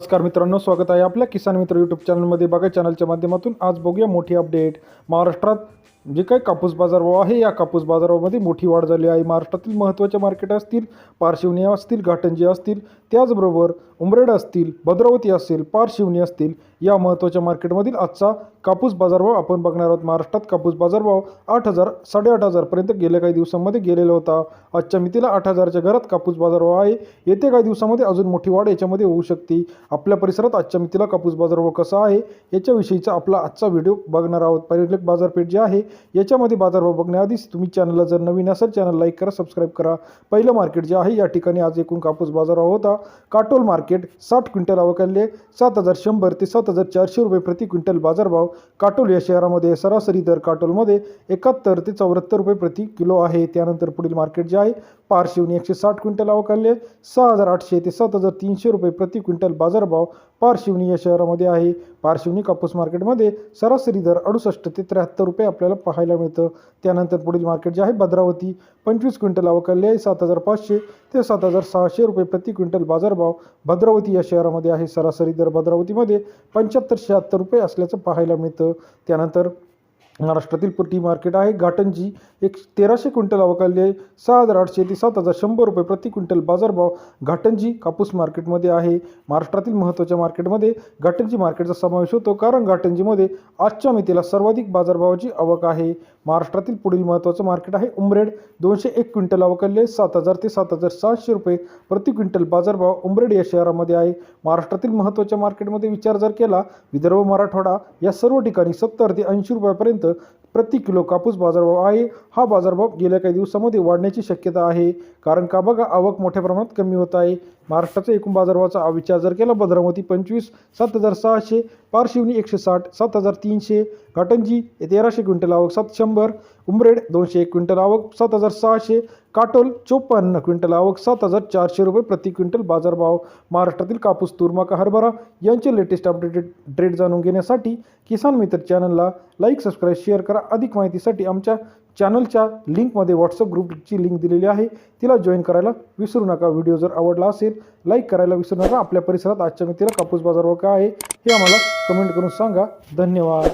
नमस्कार मित्रांनो स्वागत आहे आपल्या किसान मित्र यूट्यूब चॅनलमध्ये बघा चॅनलच्या माध्यमातून आज बघूया मोठी अपडेट महाराष्ट्रात म्हणजे जे काही कापूस बाजारभाव आहे? या कापूस बाजारभावामध्ये मोठी वाढ झाली आहे. महाराष्ट्रातील महत्त्वाचे मार्केट असतील पारशिवनी असतील घाटंजी असतील त्याचबरोबर उमरेड असतील भद्रावती असेल पारशिवनी असतील या महत्त्वाच्या मार्केटमधील आजचा कापूस बाजारभाव आपण बघणार आहोत. महाराष्ट्रात कापूस बाजारभाव आठ हजार साडेआठ हजारपर्यंत गेल्या काही दिवसांमध्ये गेलेला होता. आजच्या मितीला आठ हजारच्या घरात कापूस बाजारभाव आहे. येत्या काही दिवसामध्ये अजून मोठी वाढ याच्यामध्ये होऊ शकते. आपल्या परिसरात आजच्या मितीला कापूस बाजारभाव कसा आहे? याच्याविषयीचा आपला आजचा व्हिडिओ बघणार आहोत. पर्यटक बाजारपेठ जी आहे याच्यामध्ये बाजारभाव बघण्याआधीच तुम्ही चॅनलला जर नवीन असेल चॅनल लाईक करा सबस्क्राईब करा. पहिलं मार्केट जे आहे या ठिकाणी आज एकूण कापूस बाजारभाव होता. काटोल मार्केट साठ क्विंटल अवकालले सात हजार शंभर ते सात हजार चारशे रुपये प्रति क्विंटल बाजारभाव. काटोल या शहरामध्ये सरासरी दर काटोलमध्ये एकाहत्तर ते चौऱ्याहत्तर रुपये प्रति किलो आहे. त्यानंतर पुढील मार्केट जे आहे पारशिवनी एकशे साठ क्विंटल अवकालले सहा हजार आठशे ते सात हजार तीनशे रुपये प्रति क्विंटल बाजारभाव पारशिवनी या शहरामध्ये आहे. पारशिवनी कापूस मार्केटमध्ये सरासरी दर अडुसष्ट ते त्र्याहत्तर रुपये आपल्याला पाहायला मिळतं. त्यानंतर पुढील मार्केट जे आहे भद्रावती पंचवीस क्विंटल अवकालले आहे सात हजार पाचशे ते सात हजार सहाशे रुपये प्रति क्विंटल बाजारभाव भद्रावती या शहरामध्ये आहे. सरासरी दर भद्रावतीमध्ये पंच्याहत्तर शहात्तर रुपये असल्याचं पाहायला मिळतं. त्यानंतर महाराष्ट्रातील पुटी मार्केट आहे. घाटंजी एक तेराशे क्विंटल अवकालली आहे. सहा हजार आठशे ते सात हजार शंभर रुपये प्रति क्विंटल बाजारभाव घाटंजी कापूस मार्केटमध्ये आहे. महाराष्ट्रातील महत्त्वाच्या मार्केटमध्ये घाटंजी मार्केटचा समावेश होतो. कारण घाटंजीमध्ये आजच्या मितीला सर्वाधिक बाजारभावाची आवक आहे. महाराष्ट्रातील पुढील महत्त्वाचं मार्केट आहे उमरेड. दोनशे एक क्विंटल अवकलले सात हजार ते सात हजार सहाशे रुपये प्रति क्विंटल बाजारभाव उमरेड या शहरामध्ये आहे. महाराष्ट्रातील महत्त्वाच्या मार्केटमध्ये विचार जर केला विदर्भ मराठवाडा या सर्व ठिकाणी सत्तर ते ऐंशी रुपयापर्यंत प्रति किलो कापूस बाजारभाव आहे. हा बाजारभाव गेल्या काही दिवसामध्ये वाढण्याची शक्यता आहे. कारण का बघा आवक मोठ्या प्रमाणात कमी होत आहे. महाराष्ट्राचा एकूण बाजारभावाचा विचार जर केला भद्रावती पंचवीस सात हजार सहाशे पारशिवनी एकशे साठ सात हजार तीनशे घाटंजी तेराशे क्विंटल आवक सात शंभर उमरेड दोनशे एक क्विंटल आवक सात हजार सहाशे काटोल चोपन्न क्विंटल आवक सात हजार चारशे रुपये प्रति क्विंटल बाजारभाव. महाराष्ट्रातील कापूस तुरमाका हरभरा यांचे लेटेस्ट अपडेटेड रेट जाणून घेण्यासाठी किसान मित्र चॅनलला लाईक सबस्क्राईब शेअर करा. अधिक माहितीसाठी आमच्या चॅनलच्या लिंकमध्ये व्हॉट्सअप ग्रुपची लिंक दिलेली आहे. तिला जॉईन करायला विसरू नका. व्हिडिओ जर आवडला असेल लाईक करायला विसरू नका. आपल्या परिसरात आजच्या मितीला कापूस बाजारभाव काय आहे. हे आम्हाला कमेंट करून सांगा. धन्यवाद.